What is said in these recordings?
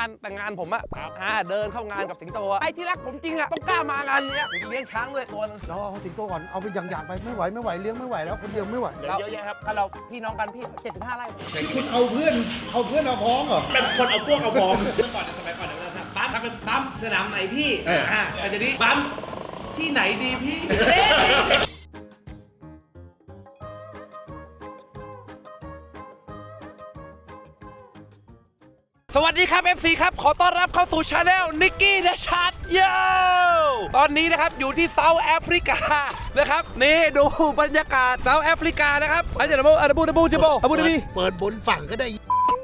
งานแต่งงานผมอะอ่าเดินเข้างานกับสิงโตอะไอ้ที่รักผมจริงอะต้องกล้ามางานเนี้ยผมจะเลี้ยงช้างด้วยตัวนึงเราเอาสิงโตก่อนเอาไปอย่างๆไปไม่ไหวไม่ไหวเลี้ยงไม่ไหวแล้วคนเดียวไม่ไหวเหลือเยอะแยะครับถ้าเราพี่น้องกันพี่75ไร่คุณเอาเพื่อนเอาเพื่อนเอาพ้องเหรอเป็นคนเอาพวกเอาบองเมื่อก่อนสมัยก่อนเนี่ยเราทำปั๊มทำเป็นปั๊มสนามไหนพี่เอออ่อ่าแต่เดี๋ยวนี้ปั๊มที่ไหนดีพี่ สวัสดีครับ FC ครับ ขอต้อนรับเข้าสู่ชาแนลนิกกี้นะชัดเยตอนนี้นะครับอยู่ที่เซาท์แอฟริกานะครับนี่ดูบรรยากาศเซาท์แอฟริกานะครับอาจจะบูอาบูอาจจะบูอาจจะบูอาจจะบูเปิดบนฝั่งก็ได้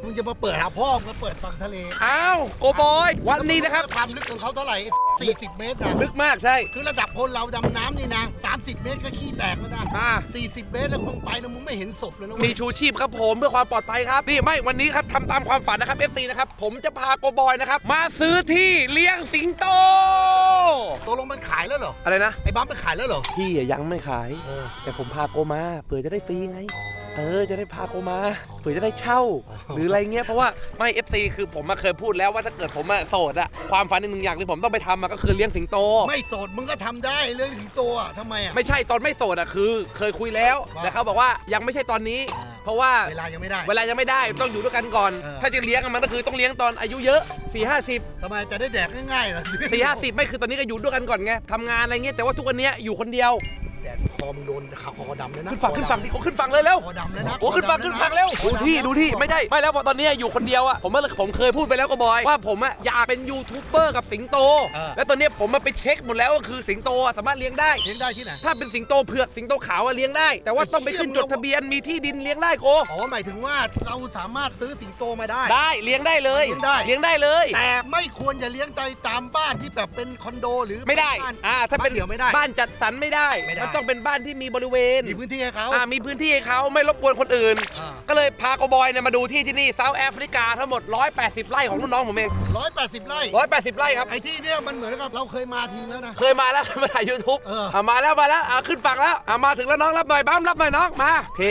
มึงจะมาเปิดหาพ่อมึงมาเปิดฝั่งทะเลอ้าวโกบอยวันนี้นะครับ ความลึกของเขาเท่าไหร่ 40 เมตรนะลึกมากใช่ คือระดับคนเราดำน้ำนี่นะ 30 เมตรก็ขี้แตกแล้วนะอ่า 40 เมตรแล้วมึงไปแล้วมึงไม่เห็นศพเลยนะเว้มียชูชีพครับผมเพื่อความปลอดภัยครับนี่ไม่วันนี้ครับทำตามความฝันนะครับ FC นะครับ ผมจะพาโกบอยนะครับ มาซื้อที่เลี้ยงสิงโตตัวลงมันขายแล้วเหรอ อะไรนะ ไอ้บัมไปขายแล้วเหรอ พี่ยังไม่ขาย เออ แต่ผมพาโกมาเผื่อจะได้ฟรีไง เออจะได้พาโกมาเผื่อจะได้เช่า หรืออะไรเงี้ยเพราะว่าไม่ FC คือผมมาเคยพูดแล้วว่าถ้าเกิดผมอะโสดอะความฝันอีกหนึ่งอย่างที่ผมต้องไปทำอะก็คือเลี้ยงสิงโต ไม่โสดมึงก็ทำได้เรื่องถึงตัวทำไมอะ ไม่ใช่ตอนไม่โสดอะคือเคยคุยแล้วว่า แต่เขาบอกว่ายังไม่ใช่ตอนนี้อ่าเพราะว่าเวลายังไม่ได้ เวลายังไม่ได้ต้องอยู่ด้วยกันก่อน เออ ถ้าจะเลี้ยงอะมันก็คือต้องเลี้ยงตอนอายุเยอะ4ี่ห้าสิบทำไมจะได้แดกง่ายๆเหรอ สี่ห้าสิบไม่คือตอนนี้ก็อยู่ด้วยกันก่อนไงทำงานอะไรเงี้ยแต่ว่าทุกวันเนี้ยอยู่คนเดียว แต่คอมงโดนขาคอดำเลยนะขึ้นฝั่งขึ้นฝั่งที่เขาขึ้นฝั่งเลยแล้วคอดำเลยนะโอ้ขึ้นฝั่งขึ้นฝั่งเร็วดูที่ดูที่ไม่ได้ไม่แล้วพอตอนเนี้ยอยู่คนเดียวอะผมว่าผมเคยพูดไปแล้วก็บอยว่าผมอะอยากเป็นยูทูบเบอร์กับสิงโต แล้วตอนเนี้ยผมมาไปเช็คหมดแล้วก็คือสิงโตอะสามารถเลี้ยงได้เลี้ยงได้ที่ไหนถ้าเป็นสิงโตเผือกสิงโตขาวอะเลี้ยงได้ แต่ว่าต้องไปขึ้นจดทะเบียนมีที่ดินเลี้ยงได้โกอ๋อหมายถึงว่าเราสามารถซื้อสิงโตมาได้ ได้เลี้ยงได้เลยเลี้ยงได้เลี้ยงได้เลย แต่ไม่ควรจะเลี้ยงใจตามบ้านที่แบบเป็นคอนโดหรือไม่ได้บ้านอ่าถ้าเป็นบ้เดี่ยวไม่ได้บ้านจัดสรรไม่ได้ไม่ได้มันต้องเป็นบ้านที่มีบริเวณมีพื้นที่ให้เขาอ่ามีพื้นที่ให้เขาไม่รบกวนคนอื่น อ่า ก็เลยพาโกบอยเนี่ยมาดูที่ที่นี่เซาท์แอฟริกาทั้งหมด 180 ไร่ของรุ่นน้องผมเอง ร้อยแปดสิบไร่180 ไร่ครับ ไอ้ที่เนี่ยมันเหมือนกับเราเคยมาทีแล้วนะ เคยมาแล้วมาถ่ายยูทูบเอออ่ มาแล้วมาแล้วอ่าขึ้นฝั่งแล้วอ่ามาถึงแล้วน้องรับหน่อยบัมรับหน่อยน้องมาโอเค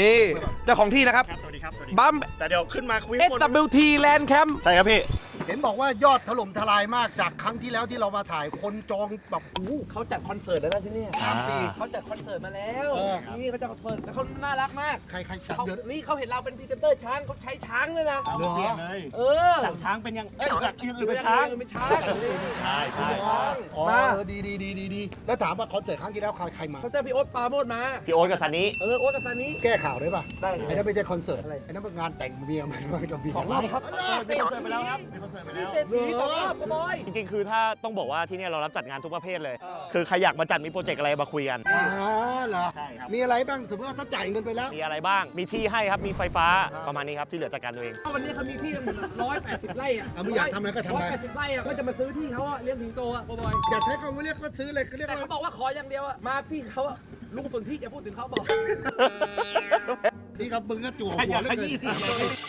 นี่เจ้าของที่นะครับ ครับ สวัสดีครับ สวัสดีบัม แต่เดี๋ยวขึ้นมาคุยข้างบน SWT Land Camp ใช่ครับพี่ เห็นบอกว่ายอดถล่มทลายมากจากครั้งที่แล้วที่เรามาถ่ายคนจองแบบโอ้โห เขาจัดคอนเสิร์ตแล้วนะที่นี่ข้ามปีเขาจัดคอนเสิร์ตมาแล้วเออ นี่เขาจัดคอนเสิร์ตแล้วเขาน่ารักมากใครใครฉันเขาเดือนนี่เขาเห็นเราเป็นพรีเซนเตอร์ช้างเขาใช้ช้างเลยนะเอามาเปลี่ยนเลยเออจากช้างเป็นยังเอ้ยจากอย่างอื่นเป็นช้าง เป็นช้างใช่ใช่อ๋อมาเออดีดีดีดีดีแล้วถามว่าคอนเสิร์ตครั้งที่แล้วใครใครมา เขาจะพี่โอ๊ตปราโมดมา พี่โอ๊ตกับซันนี้เออโอ๊ตกับซานิ แก้ข่าวได้ป่ะได้ ไอ้นั่นไม่ใช่คอนเสิร์ตอะไร ไอ้นั่นเป็นงานแต่งเมียใหม่มากับเมียสองรอบครับมีคอนเสิร์ตไปแล้วครับมีคอนเสิร์ตไปแล้วเศรษฐีสองรอบบอย จริงๆ คือถ้าต้องบอกว่าที่เนี่ยเรารับจัดงานทุกประเภทเลย คือใครอยากมาจัดมีโปรเจกต์อะไรมาคุยกันอ่าเหรอ ใช่ครับ มีอะไรบ้างสมมติว่าถ้าจ่ายเงินไปแล้ว มีอะไรบ้าง มีที่ให้ครับ มีไฟฟ้าประมาณนี้ครับ ที่เหลือจัดการตัวเอง วันนี้เขามีที่ทั้งหมดร้อยแปดสิบไร่อะเอามึงอยากทำอะไรก็ทำไป ร้อยแปดสิบไร่อะก็จะมาซื้อที่เขาอะเลี้ยงสิงโตอะบอย อย่าใช้คำว่าเรียกก็ซื้อเลยเขาเรียกแต่ว่าเขาบอกว่าขออย่างเดียวอะมาที่เขาอะลุงส่วนที่จะพูดถึงเขาบอก นี่ครับมึงก็จั่วหัวแล้วขยี้เกิน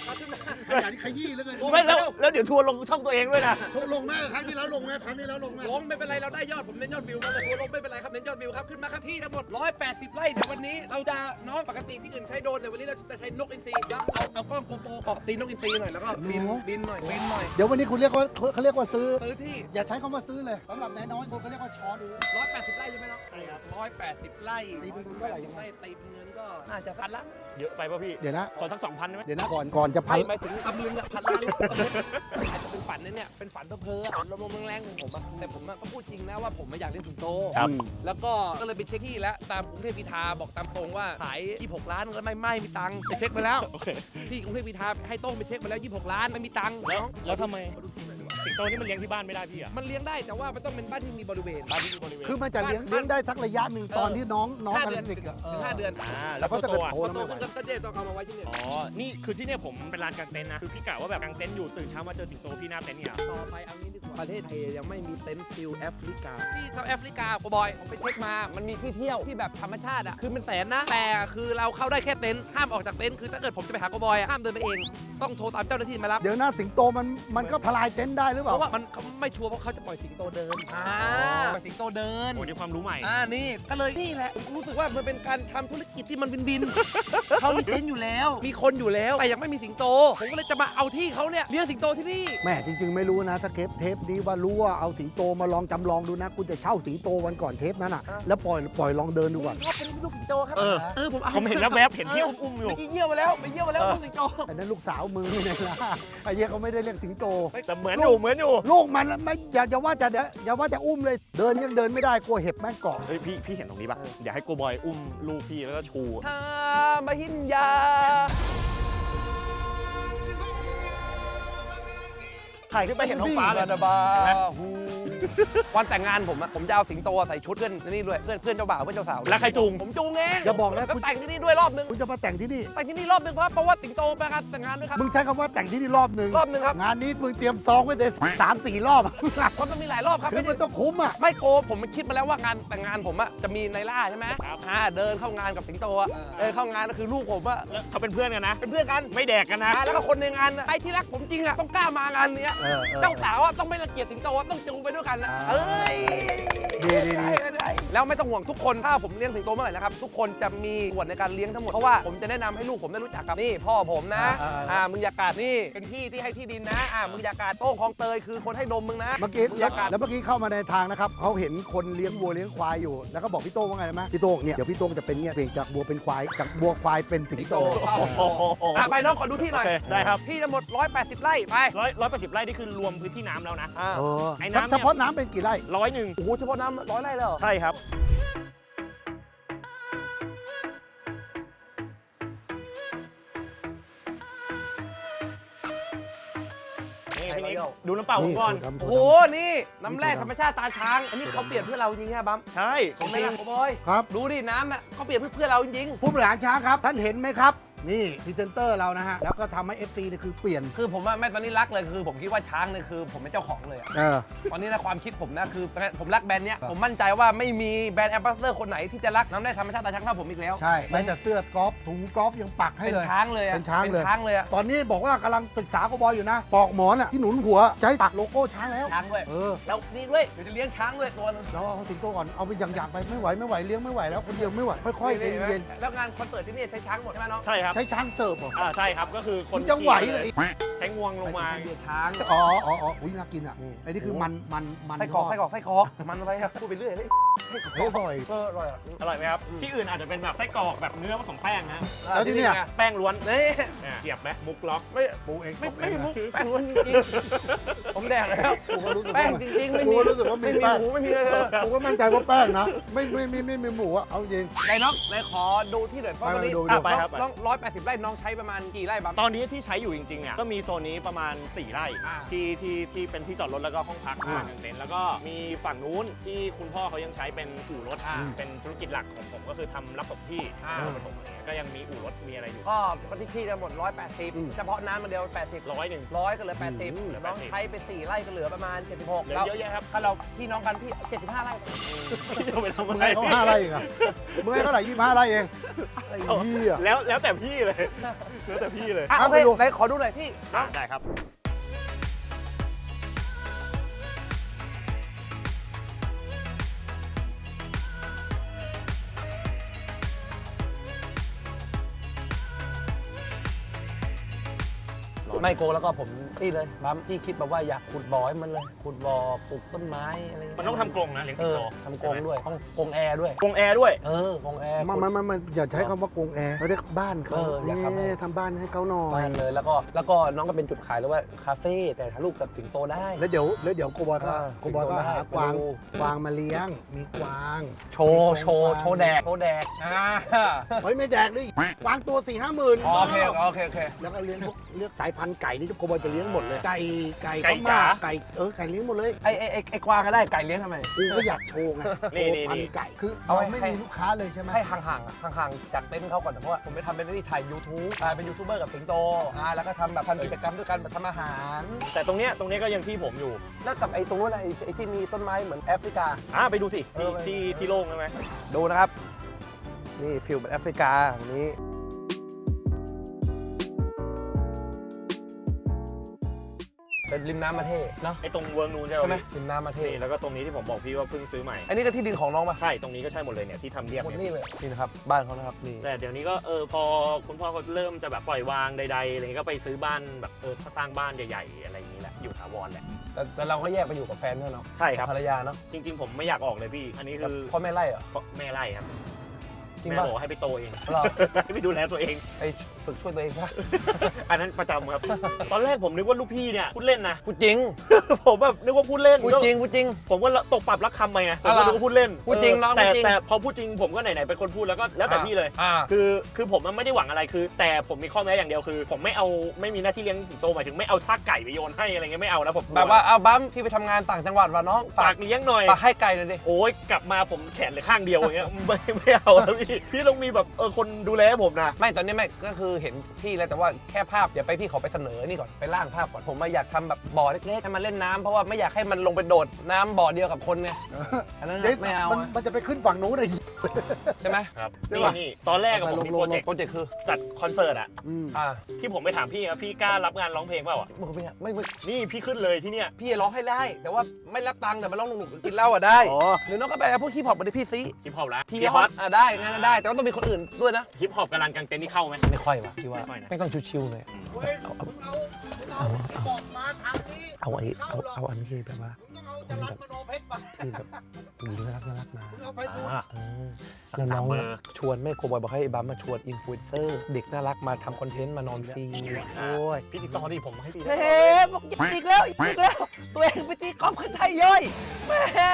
มาขึ้นมา ขยันขยี้แล้วเกินไม่แล้วแล้วเดี๋ยวทัวร์ลงช่องตัวเองด้วยนะโทรลงแม่ครั้งที่แล้วลงแม่ครั้งที่แล้วลงแม่ลงไม่เป็นไรเราได้ยอดผมเน้นยอดวิวมาเลยลงไม่เป็นไรครับเน้นยอดวิวครับขึ้นมาครับที่ทั้งหมด 180 ไร่เดี๋ยววันนี้เราจะน้องปกติที่อื่นใช้โดรนแต่วันนี้เราจะใช้นกอินทรีแล้วเอาเอากล้องโกโปรเกาะตีนนกอินทรีหน่อยแล้วก็บินบินหน่อยบินหน่อยเดี๋ยววันนี้คุณเรียกว่าเขาเรียกว่าซื้อ ซื้อที่ อย่าใช้คำว่าซื้อเลยสำหรับนายน้อยคนเขาเรียกว่าช้อน180 ไร่ใช่ไหมเนาะใช่ครับ180 ไร่ตีเป็นเงินเท่าไหร่ยังไงไร่ตีเป็นเงินก็น่าจะพันละเยอะไปป่ะพี่เดี๋ยวนะขอสักสองพันได้ไหมเดี๋ยวนะก่อนก่อนจะพัไม่นหมายถึงตำลึงอะพันล้านอาจจะเป็นฝันนะเนี่ยเป็นฝันเพ้อๆฝันลมๆแรงๆของผมอะแต่ผมอะก็พูดจริงนะว่าผมไม่อยากเล่นสิงโต ครับ แล้วก็ก็เลยไปเช็คที่แล้วตามกรุงเทพพิธาบอกตามตรงว่าขาย26ล้านก็ไม่ไม่มีตังค์ไปเช็คไปแล้ว โอเค ที่กรุงเทพพิธาให้โต้งไปเช็คมาแล้ว26ล้านไม่มีตังค์แล้วน้องแล้วทำไม ขอดูที่หน่อยดีกว่าสิงโตนี่มันเลี้ยงที่บ้านไม่ได้พี่อะมันเลี้ยงได้แต่ว่ามันต้องเป็นบ้านที่มีบริเวณ บ้านที่อยู่บริเวณคือมันจะเลี้ยงเลี้ยงได้สักระยะหนึ่งตอนที่น้องน้องห้ากำเดืลัอนงเด็กอะถึงห้าเดือน อ่าแล้วก็จะโตอะพอโตขึ้นก็เจต้องเอามาไว้ที่นี่อ๋อ นี่คือที่เนี่ยผมเป็นร้านกางเต็นท์นะคือพี่กะว่าแบบกางเต็นท์อยู่ตื่นเช้ามาเจอสิงโตพี่หน้าเต็นท์เนี่ยต่อไปเอางี้ดีกว่าประเทศไทยยังไม่มีเต็นท์ฟิลแอฟริกา ที่เซาท์แอฟริกาบอยผมไปเช็คมา มันมีที่เที่ยวที่แบบธรรมชาติอะคือมันแสนนะ แต่คือเราเข้าได้แค่เต็นท์ ห้ามออกจากเต็นท์ คือถ้าเกิดผมจะไปหาโกบอยอะห้ามเดินไปเอง ต้องโทรตามเจ้าหน้าที่มารับ เดี๋ยวหน้าสิงโตมันมันก็ทลายเต็นท์ได้หรือเพเปล่า ราะว่ามันเขาไม่ชัวร์เพราะเขาจะปล่อยสิงโตเดินอ่าปล่อยสิงโตเดิน โอ้นี่ความรู้ใหม่ อ่า นี่ ก็เลยนี่แหละผมรู้สึกว่ามันเป็นการทำธุรกิจที่มันบินบิน เขามีเต็นท์อยู่แล้ว มีคนอยู่แล้ว แต่ยังไม่มีสิงโต ผมก็เลยจะมาเอาที่เขาเนี่ยเลี้ยงสิงโตที่นี่ แม่จริง ๆ ไม่รู้นะถ้าเทปเทปนี้ว่ารู้ว่าเอาสิงโตมาลองจำลองดูนะคุณจะเช่าสิงโตวันก่อนเทปนั้นอะอะแล้วปล่อยปล่อยลองเดินดูก่อนชอบเป็นลูกสิงโตครับเออ เออผมเอาผมเห็นแวบๆเห็นที่อุ้มๆอยู่ เมื่อกี้เยี่ยวมาแล้วไปเยี่ยวมาแล้วเออลูกสิงโตแต่นั้นลูกสาวมึงนี่นะไอ้เหี้ยเขาไม่ได้เรียกสิงโต แต่เหมือนอยู่เหมือนอยู่ลูกมันไม่อย่าอย่าว่าจะอย่าว่าจะอุ้มเลยเดินยังเดินไม่ได้กลัวเห็บแม่งเกาะเฮ้ยพี่พี่เห็นตรงนี้ป่ะอยากให้โกบอยอุ้มลูกพี่แล้วก็ชูฮามาหินยา ถ่ายขึ้นไปเห็นท้องฟ้าเลยบาดาบาเห็นไหมฮู วันแต่งงานผมอะผมจะเอาสิงโตใส่ชุดเพื่อนนี่ด้วยเพื่อนเพื่อนเจ้าบ่าวเพื่อนเจ้าสาวแล้วใครจูง ผมจูงเองอย่าบอกนะแล้วคุณ แต่งที่นี่ด้วยรอบนึงคุณจะมาแต่งที่นี่ แต่งที่นี่รอบนึงเพราะเพราะว่าสิงโตไปงานแต่งงานด้วยครับ มึงใช้คำว่าแต่งที่นี่รอบหนึ่งรอบนึงครับ งานนี้มึงเตรียมซองไว้เลยสามสี่รอบเพราะมันมีหลายรอบครับคือไม่มันได้ต้องคุ้มอะ ไม่โกผมมันคิดมาแล้วว่างานแต่งงานผมอะจะมีในล่าใช่ไหมครับอ่าเดินเข้างานกับสิงโตอะเออเดินเข้างานก็คือลูกผมอะแล้วเขาเป็นเพื่อนกันนะ เป็นเพื่อนกันไม่แดกกันนะ อ่าแล้วก็คนในงานอะใครที่รักผมจริงอะต้องกล้ามางานเนี้ยเออเออ เจ้าสาวอะต้องไม่รังเกียจสิงโตอะต้องจูงไปด้วยกันนะอ่าเอ้ยดีดีดี แล้วไม่ต้องห่วงทุกคนถ้าผมเลี้ยงสิงโตเมื่อไหร่นะครับ ทุกคนจะมีส่วนในการเลี้ยงทั้งหมด เพราะว่าผมจะแนะนำให้ลูกผมได้รู้จักกับนี่ พ่อผมนะอ่าอ่า อ่ามึงอยากาศนี่เป็นพี่ที่ให้ที่ดินนะอ่ามึงอยากาศโต้งคลองเตยคือคนให้นมมึงนะเมื่อกี้มึงอแล้วยากาศแล้วเมื่อกี้เข้ามาในทางนะครับเขาเห็นคนเลี้ยงวัวเลี้ยงควายอยู่ แล้วก็บอกพี่โต้งว่าไงรู้ไหมพี่โต้งเนี่ยเดี๋ยวพี่โต้งจะเป็นเนี่ยเปลี่ยนจากวัวเป็นควายจากวัวควายเป็นสิงโตโอ้โห อะไปน้องขอดูที่หโอน่อยเคได้ครับ ที่ทั้งหมด 180 ไร่ไป ร้อยร้อยแปดสิบไร่นี่คือรวมพื้นที่น้ำแล้วนะอ่าเออไอ้น้ำเนี่ย เฉพาะน้ำเป็นกี่ไร่ร้อยหนึ่งโอ้โหเฉพาะน้ำร้อยไร่เลยเหรอใช่ครับ นี่พี่นิกดูน้ำเปล่าผมก่อนทำโอ้โหนี่น้ำแร่ธรรมชาติตาช้าง อันนี้เขาเปลี่ยนเพื่อเราจริงๆครับบัมใช่ขเห็อนงไหมจริงล่ะโอ้บอยครับดูดิน้ำอะเขาเปลี่ยนเพื่อเพื่อเราจริง ผู้บริหารช้างครับ ท่านเห็นไหมครับ นี่พรีเซนเตอร์เรานะฮะ แล้วก็ทำให้ FC เนี่ยคือเปลี่ยนๆคือผมว่าแม่ตอนนี้รักเลยคือ ผมคิดว่าช้างเนี่ยคือผมเป็นเจ้าของเลยอะเออ ตอนนี้นะความคิดผมนะคือผมรักแบรนด์เนี้ยผมมั่นใจว่าไม่มีแบรนด์แอมบาสเดอร์คนไหนที่จะรักน้ำแร่ธรรมชาติตาช้างเท่าผมอีกแล้วใช่แม้แต่เสื้อกอล์ฟถุงกอล์ฟยังปักให้เป็นเลย ช้างเลยอะเป็นช้างเลยเป็นช้างเลยอะตอนนี้บอกว่ากำลังปรึกษากับบอยอยู่นะ ปอกหมอนอะที่หนุนหัวจะให้ปักโลโก้ช้างแล้ว ช้างด้วยเออ แล้วนี่ด้วยเดี๋ยวจะเลี้ยงช้างด้วยตัวนึงเราเอาสิงโตก่อน เอาไปอย่างๆไปไม่ไหวไม่ไหวเลี้ยงไม่ไหวแล้วคนเดียวไม่ไหวค่อยๆใจเย็นแล้วงานคอนเสิร์ตที่นี่ใช้ช้างหมดใช่ไหมน้องใช่ครับๆใช้ช้างเสิร์ฟเหรออ่าใช่ครับก็คือคนยังขี่ไหวเลยใช้งวงลงมาใช้เบียร์ช้างอ๋ออ๋ออ๋ออุ้ยน่ากินอะไอ้นี่คือมันมันมันไส้กรอกไส้กรอกไส้กรอกมันอะไรอะพูดไปเรื่อยเลยเฮ้ยบ่อยเอออร่อยอะอร่อยไหมครับ ที่อื่นอาจจะเป็นแบบไส้กรอกแบบเนื้อผสมแป้งนะแล้วที่เนี่ยแป้งล้วนนี่เนี่ยเกียบไหมมุกล็อกไม่ปูเองไม่ไม่ตมีกมุกเองแป้งล้วนจริงๆผมแดกแล้วกูก็รู้สึกแป้ว่างจริงๆไม่กูมีก็รู้สึกว่ามีไม่มีแป้งหมูไม่มีเลยเออกูก็มั่นใจว่าแป้งนะไม่ไม่ไม่ไม่มีหมูอะเอาจริงไหนน้องไหนขอดูที่หน่อยเพราะไปวันนี้ดูอะไปครับน้องร้อยแปดสิบไร่น้องใช้ประมาณกี่ไร่บ้าง ตอนนี้ที่ใช้อยู่จริงๆเนี่ยก็มีโซนนี้ประมาณ 4 ไร่ อ่าที่ที่ที่เป็นที่จอดรถแล้วก็ห้องพักอ่าหนึ่งเต็นท์แล้วก็มีฝั่งนู้นที่คุณพ่อเขายังใช้เป็นอู่รถอ่าเป็นธุรกิจหลักของผมก็คือทำรับส่งที่อ่า นครปฐมอะไรเงี้ย ก็ยังมีอู่รถมีอะไรอยู่ ก็ปฏิที่ทั้งหมดร้อยแปดสิบอืมเฉพาะน้ำมันเดียวแปดสิบร้อยหนึ่งร้อยก็เหลือแปดสิบอืมน้องใช้ไปสี่ไร่ก็เหลือประมาณเจ็ดสิบหกเหลือเยอะแยะครับถ้าเราพี่น้องกันพี่เจ็ดสิบห้าไร่ พี่จะไปทำมึอะงไรให้เขาห้าไร่เองอะมึงให้เท่าไหร่ยี่ห้าไร่เองไอ้เหี้ย แล้วแล้วแต่พี่เลย แล้วแต่พี่เลย อะเอาโอไปเคดู ไหนขอดูหน่อยพี่น้อะองได้ครับ ไม่โกแล้วก็ผมนี่เลยบัมพี่คิดแบบว่าอยากขุดบ่อให้มันเลยขุดบ่อปลูกต้นไม้อะไรเงี้ยมันต้องทำกรงนะเลี้ยงเอสิงอโตทำกรงด้วยต้องกรงแอร์ด้วย กรงแอร์ด้วย เออกรงแอร์ มันมันมันมันอย่าใช้คำว่ากรงแอร์เราเรียกบ้านเขาเอออยากทำให้เอ๊ะทำบ้านให้เขาหน่อยบ้านเลยแล้วก็แล้วก็น้องก็เป็นจุดขายเลยว่าคาเฟ่แต่ถ่ายรูปกับสิงโตได้ แล้วเดี๋ยวแล้วเดี๋ยวโกบอยก็อ่าโกบอยก็หากวางไปดูกวางมาเลี้ยง มีกวางโชว์โชว์โชว์แดกโชว์แดกอ่าเฮ้ยไม่แดกดิกวางตัวสี่ห้าหมื่นโอเคโอเคโอเค แล้วก็เลี้ยงพวกเลือกสายพันธุ์ไก่นี่โกบอยจะเลี้ยงหมดเลย ไก่ไก่ไก่พม่าจ๋า ไก่เออไก่เลี้ยงหมดเลยไอไอไอ้ไอ้กวางก็ได้ไก่เลี้ยงทำไม กูก็อยากโชว์ไงนี่โชว์นี่พันนี่ ธุ์ไก่คือเอาเราไว้ไม่ให้ มีลูกค้าเลยใช่ไหมให้ห่างๆอะห่างๆจากเต็นท์เขาก่อนแต่เพราะว่าผมไปทำเป็นหน้าที่ถ่าย YouTube อ่าเป็นยูทูบเบอร์กับสิงโตอ่าแล้วก็ทำแบบทำกิจกรรมด้วยกันแบบทำอาหาร แต่ตรงเนี้ยตรงเนี้ยก็ยังที่ผมอยู่แล้วกับไอ้ตรงนู้นอะไอ้ไอ้ที่มีต้นไม้เหมือนแอฟริกา อะไปดูสิเอที่อไปที่ที่โล่งใช่ไหมดูนะครับ นี่ฟิลเป็นแอฟริกาอย่างนี้ เป็นริมน้ำมาเท่เนาะไอ้ตรงเวิร์กนูนใช่ใช่ไหไหมมริมน้ำมาเท่นี่แล้วก็ตรงนี้ที่ผมบอกพี่ว่าเพิ่งซื้อใหม่ อันนี้ก็ที่ดินของน้องปะใช่ตรงนี้ก็ใช่หมดเลยเนี่ยที่ทำเรียบหมดเนี่ยนี่เลยนี่นะครับบ้านเขานะครับนี่แต่เดี๋ยวนี้ก็เออพอคุณพ่อเขาเริ่มจะแบบปล่อยวางใดๆอะไรเงี้ยก็ไปซื้อบ้านแบบเออถ้าสร้างบ้านใหญ่ๆอะไรอย่างนี้แหละอยู่ถาวรแหละแต่แต่เราก็แยกไปอยู่กับแฟนด้วยเนาะใช่ครับภรรยาเนาะจริง ๆ ผมไม่อยากออกเลยพี่ อันนี้คือพ่อแม่ไล่เหรอเพราะแม่ไล่ครับ จริงแม่ป่ะ บอกให้ไปโตเองเราให้ไปดูแลตัวเอง ไปฝึกช่วยตัวเองป่ะอันนั้นประจำครับ ตอนแรกผมนึกว่าลูกพี่เนี่ยพูดเล่นนะ พูดจริงผมแบบนึกว่าพูดเล่นพูดจริงพูดจริง ผมก็ตกปรับรักคำไปไงผมอะไรก็นึกว่าพูดเล่นพูดจริงเออน้องแต่พูดจริง แต่พอพูดจริงผมก็ไหนๆเป็นคนพูดแล้วก็แล้วแต่พี่เลย อ่า คือคือผมมันไม่ได้หวังอะไรคือ แต่ผมมีข้อแม้อย่างเดียวคือ ผมไม่เอาไม่มีหน้าที่เลี้ยงสิงโตหมายถึงไม่เอาชากไก่ไปโยนให้อะไรเงี้ยไม่เอานะผมแบบว่าเอาบัมพี่ไปทำงานต่างจังหวัดว่ะน้องฝากเลี้ยงหน่อย ฝากให้ไก่หน่อยดิ โอ้ยกลับมาผมแขนเหลือข้างเดียวอย่างเงี้ยไม่ไม่เอาแล้วพี่พี่ต้องมีแบบเออคนดูแลให้ผมนะ ไม่ตอนนี้ไม่ก็คือเห็นพี่แล้วแต่ว่าแค่ภาพอย่าไปพี่ขอไปเสนอนี่ก่อนไปร่างภาพก่อนผมมาอยากทำแบบบ่อเล็กๆให้มันเล่นน้ำเพราะว่าไม่อยากให้มันลงไปโดดน้ำบ่อเดียวกับคนไงอันนั้นเดี๋ยวน่ะไม่เอามันอะมันจะไปขึ้นฝั่งนู้นเลยใช่ไหมครับได้นี่ปะนี่ตอนแรกกับผมมีลงๆโปรเจกต์โปรเจกต์คือจัดคอนเสิร์ตอะอืมอ่าที่ผมไปถามพี่อะพี่กล้ารับงานร้องเพลงเปล่าอะมึงไม่ไม่ไม่นี่พี่ขึ้นเลยที่เนี่ยพี่ร้องให้ได้ แต่ว่าไม่รับตังค์แต่มาร้องหนุกๆกินเหล้าอะได้อ๋อ หรือน้องก็ไปพวกฮิปฮอปมาดิพี่ซิ ฮิปฮอปแล้วพี่ฮอตอะได้งานนั้นได้ แต่ว่าต้องมีคนอื่นด้วยนะ ฮิปฮอปกับลานกางเต็นท์นี่เข้าไหม ไม่ค่อยว่ะพี่ว่าไม่ค่อยนะ ไม่ต้องชิวๆเลยเว้ยมึงเอามึงเอาบอกมาทางนี้เอาไอ้เอาเอาอันนี้แบบว่ามึงต้องเอาจรัสมโนเพชรมาที่แบบหญิงน่ารักน่ารักมามึงเอาไปทูลอ่าเออสักแล้วสาน้มองเบอร์ ชวนแม่โคบอยบอกให้ไอ้บัมมาชวนอินฟลูเอนเซอร์เด็กน่ารักมาทำคอนเทนต์มานอนฟรีโอ้ยพี่ติดต่อดิผมให้พี่เฮ้บอกอีกแล้วอีกแล้ว ตัวเองไปตีกอล์ฟก็ใช่ย่อยแหม่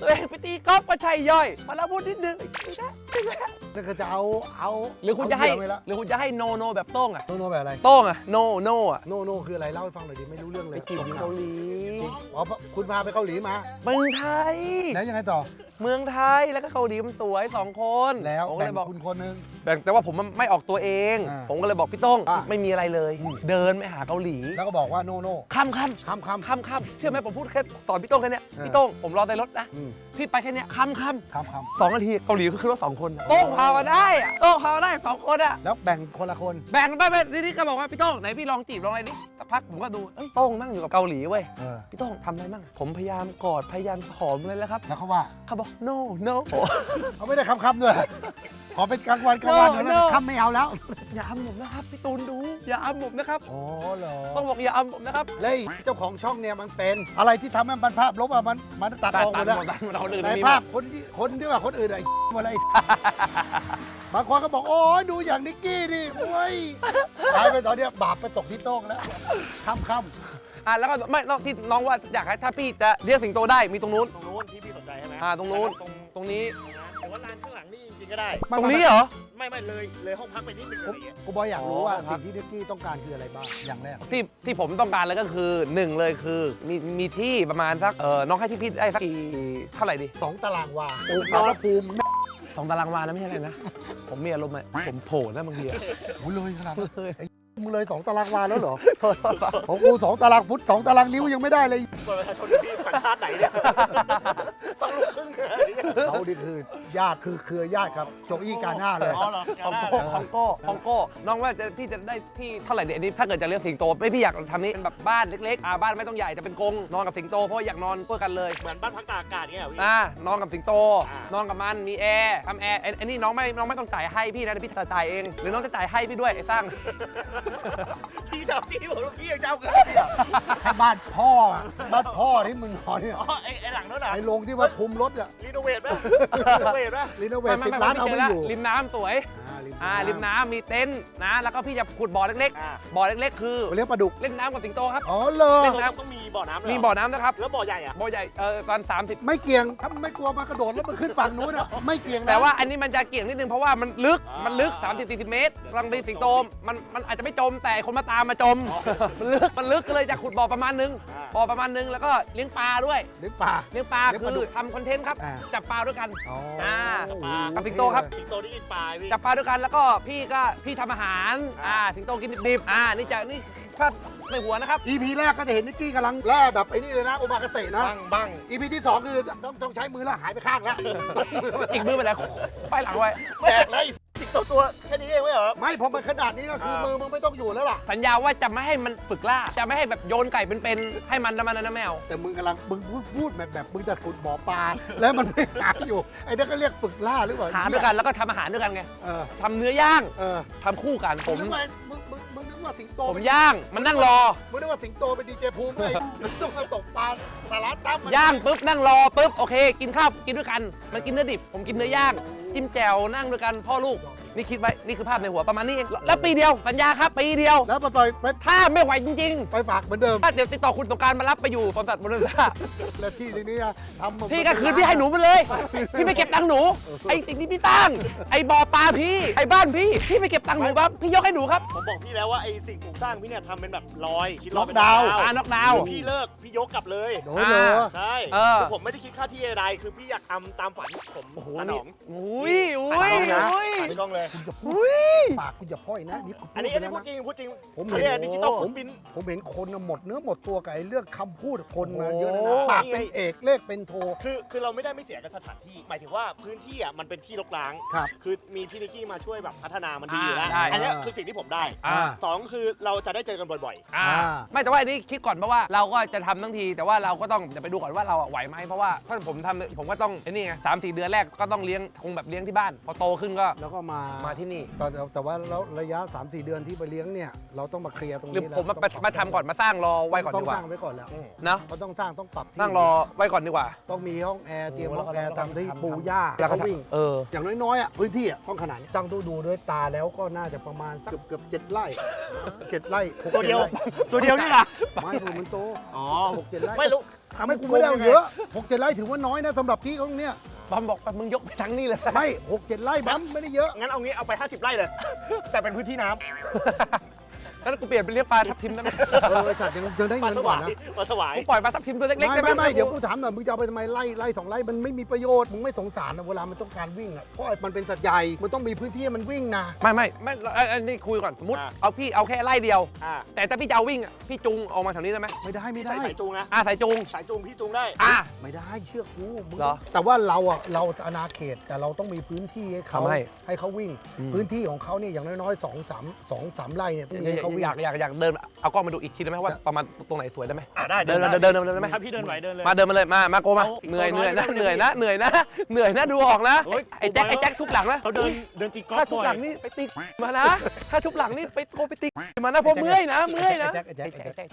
ตัวเองไปตีกอล์ฟก็ใช่ย่อยมาแล้วพูดนิดนึงอีกแล้วอีกแล้วนั่นคือจะเอาเอาหรือคุณจะให้เาเยื่อไว้ละหรือคุณจะให้โนโนแบบโต้งอะโนโนแบบอะไรโต้งอะโนโนอะโนโนคืออะไรเล่าให้ฟังหน่อยดิไม่รู้เรื่องเลไปยจีบเกาหลีอ๋อคุณพาไปเกาหลีมาเมืองไทย แล้วยังไงต่อ เมืองไทยแล้วก็เกาหลีมันสวยสองคนแล้วผมก็แบ่เลงยบอกคุณคนนึง แบ่งแต่ว่าผมมันไม่ออกตัวเอง อ่าผมก็เลยบอกพี่โต้งอ่าไม่มีอะไรเลย อืม เดินไปหาเกาหลีแล้วก็บอกว่าโนโนข้ามข้ามคำคำข้ามข้ามเชื่อไหมผมพูดแค่สอนพี่โต้งแค่เนี้ยเออพี่โต้งผมรอในรถนะอืมพี่ไปแค่เนี้ยข้ามข้ามคำคสองนาทีเกาหลีก็คือรถสองคนน่ะโต้งพามาได้อะโต้งพามาได้สองคนอะำแล้วแบ่งคนละคน แบ่งไปไปทีนี้ก็บอกว่าพี่โต้งไหนพี่ลองจีบลองอะไรดิสักพักผมก็ดูเอ้ยโต้งนั่งอยู่กับเกาหลีเว้ยเออ พี่โต้งทำอะไรบ้างผมพยายามกอดพยายามหอมเลยแล้วครับแล้วเขาว่าเขาบอก no no เขาไม่ได้คำคำด้วยขอเป็นกลางวันกลางวันเท่านั้น No, no คำไม่เอาแล้วอย่าอำผมนะครับพี่ตูนดู อย่าอำผมนะครับโอ้เหรอต้องบอกอย่าอำผมนะครับเลยเจ้าของช่องเนี่ยมันเป็น อะไรที่ทำให้มันภาพลบอะมันมันตัดออกหมดแล้วตัดหมดเราอื่นในมีภาพคนที่คนที่ว่าคนอื่นอะหมดเลยบางคนก็บอกโอ้ยดูอย่างนิกกี้ดิโอ้ยตายไปตอนเนี้ยบาปไปตกที่โต้งแล้วค่ำค่ อะแล้วก็ไม่นอกที่น้องว่าอยากให้ถ้าพี่จะเรียกสิงโตได้มีตรงนู้น ตรงนู้นที่พี่สนใจใช่ไหมอ่าตรงนู้นตรงตรงนี้ตรงนั้นแต่ว่าลานข้างหลังนี่จริงๆก็ได้ำตรงนี้เหรอ ไม่ไม่เลยเลยห้องพักไปนิดนึงอะไรอย่างเงี้ย กูบอยอยากรู้ว่าอ๋อครับ สิ่งที่นิกกี้ต้องการคืออะไรบ้าง อย่างแรก ที่ที่ผมต้องการเลยก็คือหนึ่งเลยคือมีมีที่ประมาณสักเออน้องให้ที่พี่ได้สักกี่เท่าไหร่ดิสองตารางวาโอ้สารภูมิ สองตารางวานะไม่ใช่อะไรนะ ผมมีอารมณ์อะผมโผล่นะบางทีอะ โอ้ยเลยขนาดนั้นไอ้ มึงเลยสองตารางวาแล้วเหรอ โทษโทษของกูสองตารางฟุตสองตารางนิ้วยังไม่ได้เลยเปิดประชาชนพี่สัญชาติไหนเนี่ยต้องลูกครึ่งเหรอเนี่ยเขานี่คือญาติคือเครือญาติครับโจอี้กาหน้าเลย อ๋อเหรอคองโก้คองโก้คองโก้น้องว่าจะพี่จะได้ที่เท่าไหร่เดี๋ยวอันนี้ถ้าเกิดจะเลี้ยงสิงโตไม่พี่อยากทำนี้เป็นแบบบ้านเล็กๆอ่าบ้านไม่ต้องใหญ่แต่เป็นกรงนอนกับสิงโตเพราะอยากนอนด้วยกันเลยเหมือนบ้านพักตากอากาศเนี่ยเหรอพี่ อ่านอนกับสิงโต อ่าน นอนกับมันมีแอร์ทำแอร์ไอ้ไอ้นี่น้องไม่น้องไม่ต้องจ่ายให้พี่นะเดี๋ยวพี่จะจ่ายเอง หรือน้องจะจ่ายให้พี่ด้วยไอ้สร้างพี่เจ้าที่ผมลูกพี่ยังเจ้าเกินเนี่ยให้บ้านพ่ออะบ้านพ่อที่มึงนอนเนี่ย อ๋อไอ้ไอ้หลังนั้นน่ะไอ้โรงที่ว่าคุมรถอะรีโนเวทป่ะรีโนเวทป่ะรีโนเวไม่ทไม่สิบไม่ล้านไม่เอาเจไม่อแล้วอยู่ ริมน้ำสวย อ่าริมน้ำมีเต็นท์นะ แล้วก็พี่จะขุดบ่อเล็กอ่า ๆ บ่อเล็ก ๆ คือเลี้ยงปลาดุก เล่นน้ำกับสิงโตครับ อ๋อเหรอเล่นเราน้ต้องมีบ่อน้ำด้วยมีเหรบ่อน้ำนะครับ แล้วบ่อใหญ่อะบ่อใหญ่เออตอน 30 ไม่เกี่ยงถ้ามันไม่กลัวมากระโดดแล้วมันขึ้นฝั่งนู้นอะไม่เกี่ยงนะแต่ว่าอันนี้มันจะเกี่ยงนิดนึงเพราะว่ามันลึกอ่ามัมันลึก 30-40 เมตรรังเป็นสิงโตมันมันอาจจะไม่จมแต่คนมาตามมาจมอ๋อมันลึก มันลึกก็เลยจะขุดบ่อประมาณนึงอ่าบ่อประมาณนึงแล้วก็เลี้ยงปลาด้วย เลี้ยงปลา เลี้ยงปลาเลี้ยงคืปลาดุอกทำคอนเทนต์ครับ อ่า จับปลาด้วยกัน อ๋ออ่าโอ้โหกับสิงโตครับ สิงโตที่กินปลาพี่ จับปลาด้วยกันแล้วก็พี่ก็พี่ทำอาหารอ่าอ่าสิงโตกินดิบๆอ่านี่จะนี่ภาพในหัวนะครับ EP แรกก็จะเห็นนิกกี้กำลังแล่แบบไอ้นี่เลยนะโอมากาเสะนะบังบัง EP ที่สองคือต้องต้องใช้มือแล้วหายไปข้างแล้ว อีกมือไปไหนไปหลังไว้แดกเลยสิงโตตัวตัวแค่นี้เองไม่เหรอ ไม่พอมันขนาดนี้ก็คืออ่ามืมือมึงไม่ต้องอยู่แล้วล่ะ สัญญาว่าจะไม่ให้มันฝึกล่า จะไม่ให้แบบโยนไก่เป็นๆ ให้มันนะมันนะแมว แต่มึงกำลังมึงพูดพูดแบบแบบมึงจะขุดบ่อปลา แล้วมันไม่หาอยู่ ไอ้นั่นก็เรียกฝึกล่าหรือเปล่าหาด้วยกันแล้วก็ทำอาหารด้วยกันไงเออทำเนื้อย่างเออทำคู่กันผมึมงนึกว่ามึงมึงมึงนึกว่าสิงโตผมย่างมันนั่งรอ มึงนึกว่าสิงโตเป็นดีเจภูมิไงมึงต้องมาตกปลาสาระตั้มมันย่างปุ๊บนั่งรอปุ๊บโอเค กินข้าวกินด้วยกัน มันกินเนื้อดิบผมกินเนื้อย่าง จิ้มแจ่วนั่งด้วยกันพ่อลูก นี่คิดไว้ นี่คือภาพในหัวประมาณนี้เอง แล้วปีเดียว สัญญาครับ ปีเดียว แล้วไปปล่อยไปถ้าไม่ไหวจริงไปฝากเหมือนเดิม ๆถ้าเดี๋ยวติดต่อคุณสงกรารมารับไปอยู่สวนสัตว์บนเรือและที่ตรงนี้อะทำมาพี่ก็คืนพี่ให้หนูไปเลย พี่ไปเก็บตังค์หนู ไอ้สิ่งที่พี่ตั้งไอ้บ่อปลาพี่ ไอ้บ้านพี่ พี่ไปเก็บตังค์หนูบ้างพี่ยกให้หนูครับ ผมบอกพี่แล้วว่าไอ้สิ่งปลูกสร้างพี่เนี่ยทำเป็นแบบลอยชิ้นลล็ออยกเป็นดาวน์อ่าน็อกดาวน์ พี่เลิกพี่ยกกลับเลย โดนเลยอ่า ใช่เออ คือผมไม่ได้คิดค่าที่ใดๆคือพี่อยากทำตามฝันผมโอ้โหสนนี่องอุ้ยอุ้ยนะอุ้ยถ่ายกล้องเลยคุณจะพูดอุ้ยปากคุณอย่าพ่อยนะนี่คุณพูอันดนี้ไปอันแล้นี้วพูดนะจริงพูดจริงผมเห็นเนี่ยดิจิตอลผผมมบินผมเห็นคนน่ะหมดเนื้อหมดตัวกับไอ้เรื่องคำพูดคนมาโอ้เยอะนะนะปากเป็นนี่ไงเอกเลขเป็นโท คือคือเราไม่ได้ไม่เสียกับสถานที่ หมายถึงว่าพื้นที่อะมันเป็นที่รกร้างครับคือมีพี่นิกกี้มาช่วยแบบพัฒนามันดีอยู่แล้วอ่าได้อันเนี้ยอ่าคือสิ่งที่ผมได้อ่าสองคือเราจะได้เจอกันบ่อยอ่าอ่าไม่แต่ว่าอันนี้คิดก่อนเพราะว่าเราก็จะทำทั้งที แต่ว่าเราก็ต้องเดี๋ยวไปดูก่อนว่าเราอะไหวไหมเพราะว่าถ้าผมทำผมก็ต้องไอ้นี่ไงสามสี่เดือนแรกก็ต้องเลี้ยงคงแบบเลี้ยงที่บ้าน พอโตขึ้นก็แล้วก็มามาที่นี่ตอนแต่ว่าแล้วระยะ 3-4 เดือนที่ไปเลี้ยงเนี่ยเราต้องมาเคลียร์ตรงหรือนี้แล้วผมมาต้องปรับมาทำก่อนมาสร้างรอไว้ก่อนต้อดีงกว่าสร้างไว้ก่อนแล้วเนอะเขาต้องสร้างต้องปรับที่สร้างรอไว้ก่อนดีกว่า ต้องมีห้องแอร์เตรียมโอ้ห้องแอร์แล้วก็ทำที่ทำปูหญ้าแล้วก็เขาวิ่ง เออ อย่างน้อยๆอะพื้นที่อะต้องขนาดนี้ตั้งดูดูด้วยตาแล้วก็น่าจะประมาณสักเกือบเกือบเจ็ดไร่เจ็ดไร่หกตัวเดียว จ็ไร่ตัวเดียวนี่นะไม้ผมมันโตอ๋อหกเจ็ดไร่ไม่รู้ทำให้กูไม่ได้เอาเยอะหกเจ็ดไร่ถือว่าน้อยนะสำหรับที่ตรงเนี้ย บอมบอกไปมึงยกไปทั้งนี่เลยไม่หกเจ็ดไร่บัมไม่ได้เยอะ งั้นเอางี้เอาไป 50 ไร่เลย แต่เป็นพื้นที่น้ำ แล้วกูเปลี่ยนเป็นเลี้ยงปลาทับทิมได้ไหมเออไอ้สัตว์ยังยังได้ปลาเงินสก่อวานยนะปลาสวาย กูปล่อยปลาทับทิมตัวเล็กๆไม่ได้ไหมไม่ไม่เดี๋ยวกูถามหน่อยมึงจะเอาไปทำไมไล่ไล่สองไล่มันไม่มีประโยชน์มึงไม่สงสารนะเวลามันต้องการวิ่งอะเพราะมันเป็นสัตว์ใหญ่มันต้องมีพื้นที่ให้มันวิ่งนะไม่ไม่ไม่อันอันนี้คุยก่อนสมมติเอาพี่เอาแค่ไล่เดียว อ่าแต่ถ้าพี่จะเอาวิ่งอะพี่จูงออกมาแถวนี้ได้ไหมไม่ได้ไม่พี่ได้ ใส่สายจูงนะอ่าสายจูงสายจูงพี่จูงได้ อ่าไม่ได้เชื่อกูมึงเหรอแต่ว่าเราอะเราอาณาเขตแต่เราต้องมีพื้นที่ให้เขาทำให้ให้เขาวิ่ง อืมพื้นที่ของเขาเนี่ยอย่างน้อยๆสองสามสองสามไร่เนี่ยต้องมีให้เขาวิ่ง อยากอยากอยากเดินเอากล้องมาดูอีกทีได้ไหมว่าประมาณตรงไหนสวยได้ไหมอ่าได้เดินเดินเดินเดินเดินได้ไหมครับพี่เดินไหวเดินเลย มาเดินมาเลยมามาโกมาเอาเหนื่อยสิบเหนื่อยนะตัวน้อยเหนื่อยนะเหนื่อยนะเหนื่อยนะดูออกนะโอ้ยไอ้แจ็คไอ้แจ็คทุบหลังนะเขาเดินเดินตีกอล์ถ้าฟทุบบ่อหลัยงนี่ไปตีมานะ ถ้าทุบหลังนี่ไปโกไปตีมานะเพราะเมื่อยนะเมื่อยนะไอ้แจ็คไอ้แจ็คไอ้แจ็ค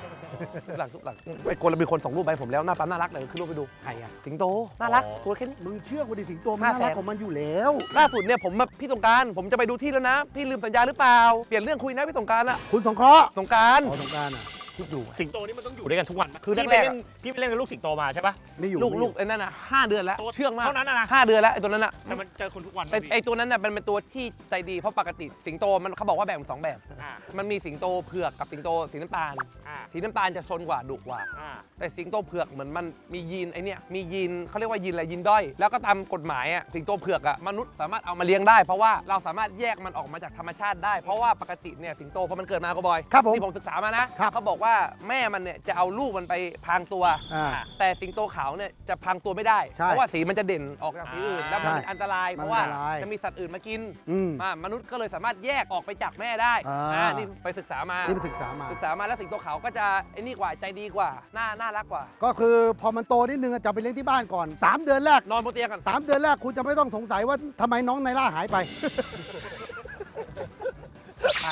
ทุบหลังทุบหลังไอ้คนเรามีคนส่งรูปไปให้ผมแล้วหน้าตาน่ารักเลยขึ้นรูปไปดูใครอะสิงโตน่ารักตัวแค่นี้ มึงเชื่อกูดิสิงโตมันห้าน่าแสนรักของมันอยู่แล้ว ล่าสุดเนี่ยผมมาพี่สงกรารผมจะไปดูที่แล้วนะ พี่ลืมสัญญาหรือเปล่า เปลี่ยนเรื่องคุยนะพี่สงกรารอะ คุณสงเคราะห์สงกราร อ๋อสงกรารอะ คิดอยู่สิงโตนี่มันต้องอยู่ด้วยกันทุกวันปะคือพี่แรไปกๆเล่นพี่ไปเล่นกับลูกสิงโตมาใช่ปะ ไม่อยู่ลูกไม่อยู่ ลูกไอ้นั่นอะห้าเดือนแล้วตัวเชื่องมากเท่านั้นน่ะนะ ห้าเดือนแล้วไอ้ตัวนั้นอะแต่มันเจอคนทุกวันไอ้ปะพี่ไอ้ตัวนั้นน่ะมันเป็นตัวที่ใจดีเพราะปกติสิงโตมันเขาบอกว่าแบ่งเป็นสองแบบ อ่ามันมีสิงโตเผือกกับสิงโตสีน้ำตาล อ่าสีน้ำตาลจะซนกว่าดุกว่า อ่า แต่สิงโตเผือกเหมือนมันมียีนไอเนี้ยมียีนเขาเรียกว่ายีนอะไรยีนด้อย แล้วก็ตามกฎหมายอะสิงโตเผือกอะมนุษย์สามารถเอามาเลี้ยงได้เพราะว่าเราสามารถแยกมันออกมาจากธรรมชาติได้เพราะว่าปกติเนี่ยสิงโตพอมันเกิดมาก็บอยครับผมที่ผมศึกษามานะครับ เขาบอกว่าแม่มันเนี่ยจะเอาลูกมันไปพรางตัว อ่าแต่สิงโตขาวเนี่ยจะพรางตัวไม่ได้ ใช่เพราะว่าสีมันจะเด่นออกจากสีอื่น แล้วมันใช่เป็นอันตรายมันเพราะว่าอันตรายจะมีสัตว์อื่นมากินอืมอ่ามนุษย์ก็เลยสามารถแยกออกไปจากแม่ได้อ่า อ่านี่ไปศึกษามา นี่ไปศึกษามา ศึกษามาแล้วสิงโตขาวก็จะไอ้นี่กว่าใจดีกว่าน่าน่ารักกว่า ก็คือพอมันโตนิดนึงอะจะไปเลี้ยงที่บ้านก่อน 3 เดือนแรกนอนบนเตียงกัน3เดือนแรกคุณจะไม่ต้องสงสัยว่าทำไมน้องไนล่าหายไป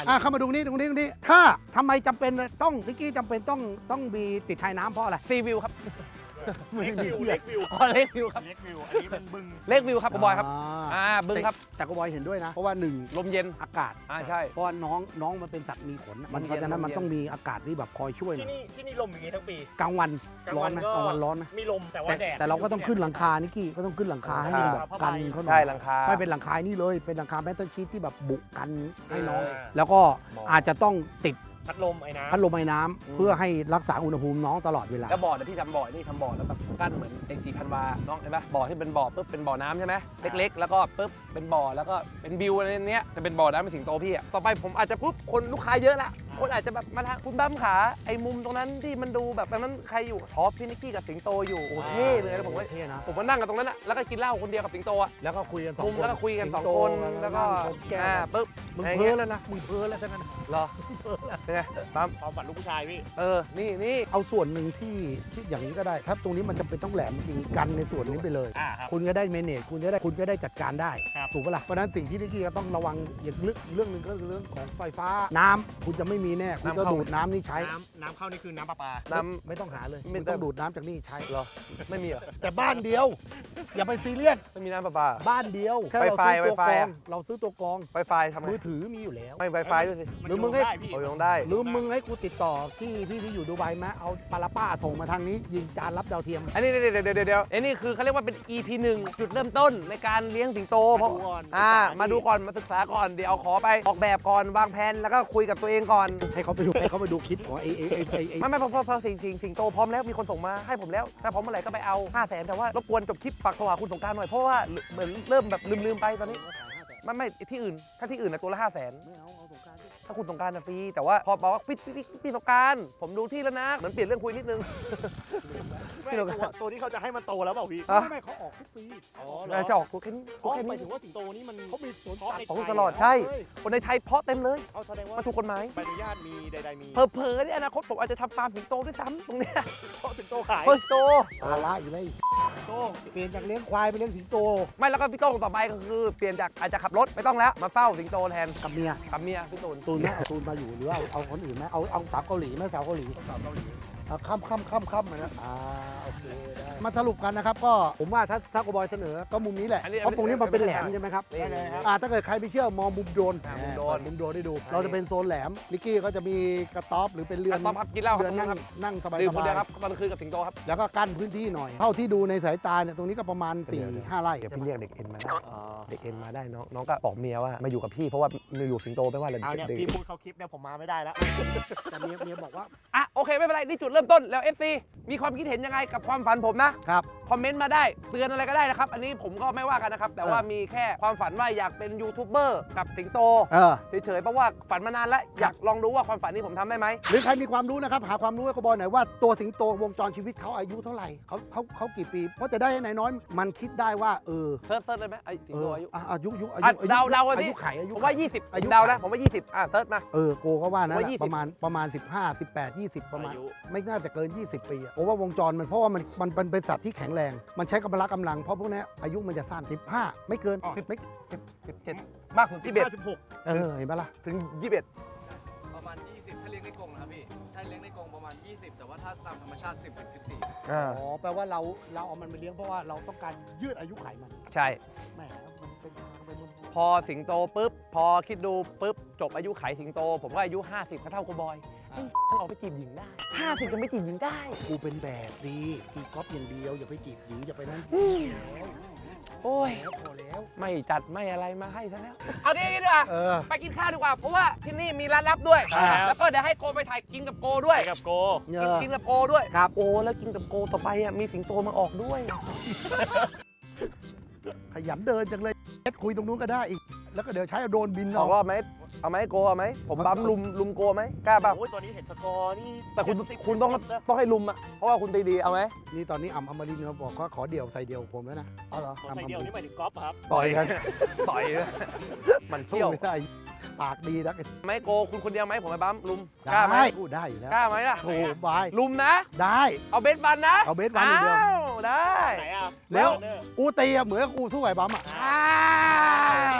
อะเข้ามาดูนี่ตรงนี้ตรงนี้ ถ้าทำไมจำเป็นต้องนิกกี้จำเป็นต้องต้องมีติดชายน้ำเพราะอะไร ซีวิวครับ เล็กวิวเล็กวิว อ๋อเล็กวิวครับ เล็กวิว อันนี้เป็นบึง เล็กวิวครับบอยครับาอ่า บึ้งครับ แต่ก็บอยเห็นด้วยนะ เพราะว่าหนึ่งลมเย็น อากาศ อ่า ใช่ เพราะว่าน้องน้องมันเป็นสัตว์มีขน มันลมเย็นเพราะฉะนั้นมันลมเย็นต้องมีอากาศที่แบบคอยช่วยหที่น่อยนี่ที่นี่ลมอย่างงี้ทั้งปีกลางวันร้อนไหมกลางวันร้อนไหมมีลมแต่ว่าแต่แดด แต่เราก็ต้องขึ้นหลังคานิกกี้ ก็ต้องขึ้นหลังคาให้มันแบบกันเขาหน่ใช่อยหลังคา ไม่เป็นหลังคานี่เลย เป็นหลังคาแมตเตอร์ชีตที่แบบบุกันให้น้อง อ่า แล้วก็อาจจะต้องติด พัดลมไอ้น้ำ พัดลมไอ้น้ำเพื่อให้รักษาอุณหภูมิน้องตลอดเวลา แล้วบ่อเนี่ยที่ทำบ่อนี่ทำบ่อแล้วแบบกั้นเหมือนไอ้สีพันวาน้องเห็นปะบ่อที่เป็นบ่อปุ๊บเป็นบ่อน้ำใช่ไหมเล็ก ๆ แล้วก็ปุ๊บเป็นบ่อแล้วก็เป็นบิวอะไรเนี้ยจะเป็นบ่อน้ำเป็นสิงโตพี่อะต่อไปผมอาจจะปุ๊บคนลูกค้าเยอะละคนอาจจะแบบมาทางคุณบ้ามขาไอ้มุมตรงนั้นที่มันดูแบบตรงนั้นใครอยู่อ๋อพี่นิกกี้กับสิงโตอยู่โอ้เท่เลยแล้วผมว่าเท่นะผมมานั่งกันตรงนั้นอะแล้วก็กินเหล้าคนเดียวกับสิงโตอะแล้วก็คุยกันสองมุมคนแล้วก็คุยกันสองสิโตคนแล้วก็ชนแก้วอ่าปึ๊บมึงอะไรเพ้เงี้อยแล้วนะมึงเพ้อแล้วทั้งนั้นเหรอเป็นไงบ้ามความฝันลูกผู้ชายพี่ เออนี่นี่เอาส่วนหนึ่งที่ที่อย่างนี้ก็ได้ ถ้าตรงนี้มันจะเป็นต้องแหลมจริงกันในส่วนนี้ไปเลย อ่าครับ คุณก็ได้เมเนจคุณก็ได้คุณก็ได้จัดการได้ครับ ถูกปะล่ะเพราะฉะนั้นสิ่งที่นิกกี้ก็ต้องระวังอย่างลึกอีกเรื่องหนึ่งก็คือเรื่องของไฟฟ้าน้ำคุณจะไม่มีแน่คุณจะดูดน้ำนี่ใช้ น้ำน้ำเข้านี่คือน้ำประปา น้ไม่ต้องหาเลยไม่คุณต้ต้ออง งดูดน้ำจากนี่ใช้ำเหรอ ไม่มีเหรอ แต่บ้านเดียว อย่าไปซีเรียสไม่มีน้ำประปา บ้านเดียวแค่เรา Wi-Fi ซื้อตัวก Wi-Fi รองอะ เราซื้อตัวกรองไฟไฟทำไงมือถือมีอยู่แล้ว ไม่ไฟไฟด้วยสิมันหรือโยมึงงให้ ได้พี่โอ้ยลงได้ หรือมึงให้กูติดต่อที่พี่ที่อยู่ดูไบไหมเอาปาลาป้าส่งมาทางนี้ ยิงจานรับดาวเทียม อันนี้เดี๋ยวเดี๋ยวเดี๋ยวเดี๋ยวไอ้นี่คือเขาเรียกว่าเป็น EP หนึ่งจุดเริ่มต้นในการเลี้ยงสิงโตเพราะมาดูก่อนอ่าศึกษา มาดูก่อนมาศึกษาก่อนเดี๋ยวเอาขอไปออกแบบก่อนวางแผนแล้วก็คุยกับตัวเองก่อนให้เขาไปดูให้เขาไปดูคลิปของไอ้ไอ้ไอ้ไอ้ไอ้ไม่ไม่พอพอพอสิงสิงสิงโตพร้อมแล้วมีคนส่งมาให้ผมแล้ว ถ้าพร้อมเมื่อไหร่ก็ไปเอา 5 0 0แสนแต่ว่ารบกวนจบคลิปฝากโทรหาคุณสงกรารหน่อย เพราะว่าเหมือนเริ่มแบบลืมๆไปตอนนี้ ไม่ไม่ที่อื่น ถ้าที่อื่นนะตัวละ 5 0 0แสน ไม่เอาเอา ถ้าคุณสงกรารนะฟรีแต่ว่าพอบอกว่าพี่พี่พี่พี่สงกราร ผมดูที่แล้วนะเหมือนเปลี่ยนเรื่องคุยนิดนึง ไม่ตัวตัวที่เขาจะให้มันโตแล้วเปล่าพี่อะไม่ไม่เขาออกทุกปีอ๋อเหรเอออจะออกกูแค่นี้กูอ๋อแค่หมานี้ยถึงว่าสิงโตนี่มันเขามีสวนสัตว์ของตลอดใช่ คนในไทยเพาะเต็มเลยเอาแสดงว่ามาถูกกฎหมายใบอนุญาตมีใดๆมีเผลอๆในอนาคตผมอาจจะทำฟาร์มสิงโตด้วยซ้ำตรงเนี้ยเพราะสิงโตขาย เฮ้ยโตภาระอยู่เลยโตเปลี่ยนจากเลี้ยงควายไปเลี้ยงสิงโตไม่แล้วก็พี่โต้งต่อไปก็คือ เปลี่ยนจากอาจจะขับรถไม่ต้องแล้วมาเฝ้าสิงโตแทนกับเมีย กับเมียพี่ตูน ตูนไหมเอาตูนมาอยู่หรือเอาเอาคนอื่นไหมเอาเอาสาวเกาหลีไหมสาวเกาหลีสาวเกาหลีเอาข้ามข้ามข้ามข้ามมานะอ่าโอเคได้มาสรุปกันนะครับก็ผมว่าถ้าถ้าโกบอยเสนอก็มุมนี้แหละเพราะตรงนี้มันเป็นแหลมใช่ไหมครับนี่เลยครับ อ่าถ้าเกิดใครไปเชื่อมองมุมโดรนอ่ามุมโดรน มุมโดรนได้ดู เราจะเป็นโซนแหลมนิกกี้ก็จะมีกระต๊อบหรือเป็นเรือนต้อมครับกินเหล้าคเรืรัอบนนั่งครับนั่งสบายดื่มสคนบาเดียยวครับตอนกลางคืนกับสิงโตครับแล้วก็กั้นพื้นที่หน่อย เท่าที่ดูในสายตาเนี่ยตรงนี้ก็ประมาณ4ี่ห้าไร่เดี๋ยวพี่เรียกเด็กเอ็นมาได้เด็กเอ็นมาได้น้องน้องก็บอกเมียว่ามาอยู่กับพี่เพราะว่ามาอยู่สิงโตไม่ว่าเลยเอาเนี่ยด็กพี่พูดเขาคลิปเนี่ยผมมาไม่ได้แล้ว แต่เมียเมียบอกว่า อะโอเคไม่เป็นไร นี่จุดเริ่มต้นแล้ว FC มีความคิดเห็นยังไงกับความฝันผมนะครับ คอมเมนต์มาได้เตือนอะไรก็ได้นะครับ อันนี้ผมก็ไม่ว่ากันนะครับ แต่ว่าเออ มีแค่ความฝันว่าอยากเป็นยูทูบเบอร์กับสิงโตเออ เฉยๆเพราะว่าฝันมานานแล้วอยากลองดูว่าความฝันนี้ผมทำได้ไหม หรือใครมีความรู้นะครับ หาความรู้ให้กบอยหน่อยว่าตัวสิงโตวงจรชีวิตเขาอายุเท่าไหร่เขาเขาเขากี่ปี เพราะจะได้ให้นายน้อยมันคิดได้ว่า เออเซิร์ชเซิร์ชได้ไหมไอ้สิงเอโตออายุอะอายุยุอาอะยุอายุเดาเดาวันอานี้ยุไขอายุผมว่าไข20อายุ เดานะผมว่า 20อะเซิร์ชมา เออโกก็ว่านะผมว่า20 ประมาณประมาณ 15 18 20 ประมาณ อายุ ไม่น่าจะเกิน 20 ปีอะผมว่าวงจรมันเพราะว่ามันมันมันเป็นสัตว์ที่แข็งแรง มันใช้กำลังกำลัง เพราะพวกเนี้ยอายุมันจะสั้น15 ไม่เกินอ๋อ 10ไม่17มากสุด11สิบหกเออเห็นปะล่ะ ถึง21ประมาณ 20 ถ้าเลี้ยงในกรงนะครับพี่ ถ้าเลี้ยงในกรงประมาณ 20 แต่ว่าถ้าตามธรรมชาติ 10ถึง14 อ่าอ๋อแปลว่าเราเราเอามันมาเลี้ยงเพราะว่าเราต้องการยืดอายุไขมันใช่ แหมมันเป็นทางเป็นมุมพอสิงโตปุ๊บ พอคิดดูปุ๊บ จบอายุไขสิงโต ผมก็อายุ 50ก็เท่ากูบอย ไอ้มันออกไปจีบหญิงได้50จะไม่จีบหญิงได้กูเป็นแบบดีตีกอล์ฟอย่างเดียวอย่าไปจีบหญิงอย่าไปนั่นโอ้ย แล้วพอแล้ว ไม่จัดไม่อะไรมาให้ซะแล้ว เอางี้ดีกว่าเออ ไปกินข้าวดีกว่า เพราะว่าที่นี่มีร้านลับด้วยอ่าแล้วก็เดี๋ยวให้โกไปถ่ายกินกับโกด้วย ไปกับโกเอกินอกินกับโกด้วย ครับโอ้แล้วกินกับโกต่อไปอะมีสิงโตมาออกด้วย ขยันเดินจังเลยเอ็ดคุยตรงนู้นก็ได้อีก แล้วก็เดี๋ยวใช้โดรนบินออเอากรอบไหม เอาไหมโกเอาไหมผมปั๊มลุมลุมโกไหมกล้าเปล่าโอ้ยตอนนี้เห็นสกอร์นี่แต่คุณ70คุณต้องนะต้องให้ลุมอะเพราะว่าคุณตีดีเอาไหมนี่ตอนนี้อ่ำอมรินทร์เขาบอกว่าขอเดี่ยวใส่เดี่ยวผมแล้วนะ เอาเหรอ ใส่เดียวนี่หมายถึงกอล์ฟอะครับ ต่อยกัน ต่อยเลยมันสู้เที่ยวไม่ได้ ปากดีนักไหมโกคุณคนเดียวไหมผมไปปั๊มลุมกล้าไหมได้พูดได้อยู่แล้วกล้าไหมล่ะโอ้โหบายลุมนะ ได้ เอาเบสบันนะเอาเบสบันอย่างเดียวอ้าวได้ไหนอะแล้วเนอร์กูตีอะเหมือนกับกูสู้ไอ้บัมอะ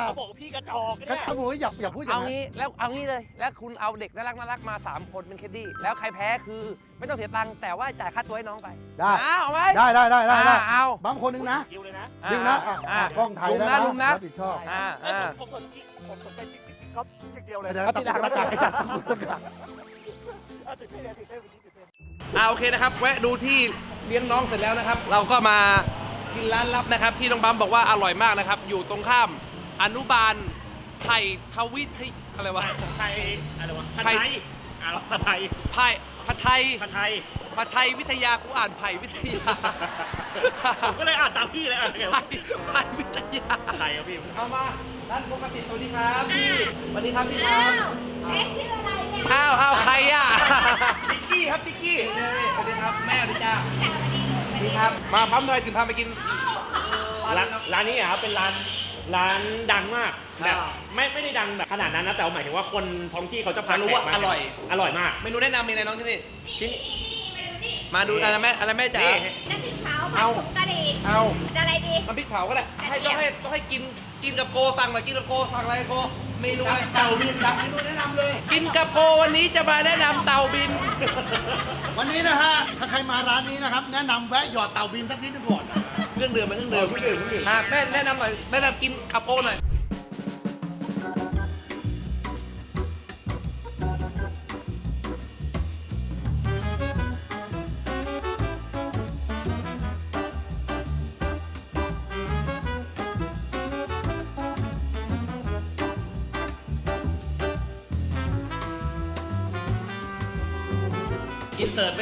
เขาบอกว่าพี่กระจอกก็เนี่ยทำหัวอย่าอย่าพูดอย่าเอางนั้นงี้แล้วเอางี้เลย แล้วคุณเอาเด็กน่ารักน่ารักมา 3 คนเป็นเคดดี้แล้วใครแพ้คือไม่ต้องเสียตังค์แต่ว่าจ่ายค่าตัวให้น้องไป ได้อ้าวเอาไหมได้ได้ได้ได้ได้อ่าเอาบางคนนึงนะคิวเลยนะดึงนะอะอ่าอะกล้องถ่ายลุมแล้วนะลุมนะรับผิดชอบอ่าเอ้ยอ่าผมผมสนใจผมสนใจติ๊ กติ๊กติ๊กกอล์ฟอย่างเดียวเลยเดี๋ยวเอาติดหลังหน้ากากไอ้จัดอะตื่นเต้นเลยตื่นเต้นวันนี้ตื่นเต้นอ่าโอเคนะครับแวะดูที่เลี้ยงน้องเสร็จแล้วนะครับ เราก็มากินร้านลับนะครับ ที่น้องบัมบอกว่าอร่อยมากนะครับ อยู่ตรงข้ามอนุบาลไผ่ทวิทยอะไรวะ ไทยอะไรวะผัดไทยไทยอะผัดไทยไผ่ผัดไทยผัดไทยผัดไทยวิทยากูอ่านไผ่วิทยาผมก็เลยอ่านตามพี่เลยอะเดี๋ยวไผ่ไผ่วิทยาผัดไทยครับพี่ เอามา ด้านปกติสวัสดีครับพี่สวัสดีครับพี่ครับเอ๊ะชื่ออะไรเนี่ยอ้าวอ้าวใครอะดิกกี้ครับดิกกี้สวัสดีครับแม่สวัสดีจ้าสวัสดีครับ มาปั๊มทำไมถึงพาไปกิน ร้านร้านนี้อะครับเป็นร้านร้านดังมากแบบอ่าไม่ไม่ได้ดังแบบขนาดนั้นนะแต่ว่าหมายถึงว่าคนท้องที่เขาจะพาจะรู้ว่าแขกมอร่อย อร่อยมากเมนูแนะนำมีอะไรน้องที่นี่ ชิ้น มาดูอะไรแม่อะไรแม่จ๋า นี่ น้ำพริกเผาเอาผัดผงกะหรี่เอา อะไรดีน้ำพริกเผาก็ได้ให้ต้องให้ต้องให้กิน กินกับโกสั่งหน่อยกินกับโกสั่งอะไรโกเมนูอะไรเต่าบินเมนูแนะนำเลย กินกับโกวันนี้จะมาแนะนำเต่าบิน วันนี้นะฮะ ถ้าใครมาร้านนี้นะครับ แนะนำแวะหยอดเต่าบินสักนิดหนึงก่อน เครื่องดื่มไหมเครื่องดื่มเครื่องดื่มเครื่องดื่ม อะแม่แนะนำหน่อยแนะนำกินกับโกหน่อย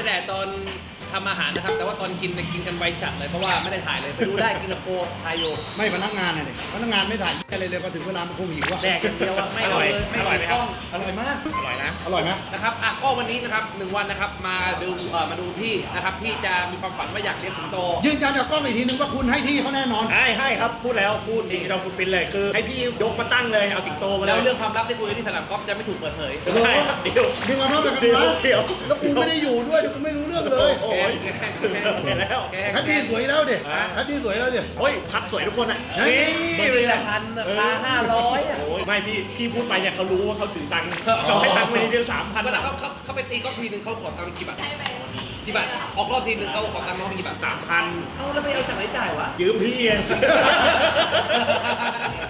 แต่ตอนทำอาหารนะครับ ตอนกินเนี่ยกินกันไวจัดเลยเพราะว่าไม่ได้ถ่ายเลยไปดูได้กินกับโกถ่ายอยู่ไม่พนักงานน่ะเนี่ยพนักงานไม่ถ่ายอะไรเลยพอถึงเวลามันคงหิวอะแดกอย่างเดียวอะไม่เอาเลยไม่อร่อยไหมครับกล้องอร่อยมากอร่อยนะ อร่อยไหมนะครับอะก็วันนี้นะครับหนึ่งวันนะครับมาดูเอ่อมาดูที่นะครับที่จะมีความฝันว่าอยากเลี้ยงสิงโต ยืนยันกับกล้องอีกทีนึงว่าคุณให้ที่เขาแน่นอน ให้ให้ครับพูดแล้วพูดดิจิทัลฟุตปรินเลยคือให้พี่ยกมาตั้งเลยเอาสิงโตมาเลแล้วยเรื่องความลับที่คุยกันที่สนามกอล์ฟจะไม่ถูกเปิดเผยเดี๋ยวให้เดี๋ยวดึงเอาเท่ากันเดี๋ยวนะเดี๋ยวแล้วกูไม่ได้อยู่ด้วยเดี๋ยวกูไม่รู้เรื่องเลย โอ้ย แกล้งเห็นแล้วแกล้งแคทดี้สวยแล้วเด็อ่าแคทดี้สวยแล้วเด็โอ้ยพัดสวยทุกคนอะเฮ้ย บางทีละพันอะพาห้าร้อยอะโอ้ยไม่พี่พี่พูดไปเนี่ยเขารู้ว่าเขาถือตังค์เขาให้ตังค์ไปเดือนสามพันเวลาเขาเขาเขาไปตีกอล์ฟทีหนึ่งเขาขอตังค์กี่บาท กี่บาทออกรอบทีหนึ่งเขาขอตังค์น้องกี่บาทสามพันเอาแล้วไปเอาจากไหนจ่ายวะ ยืมพี่เอง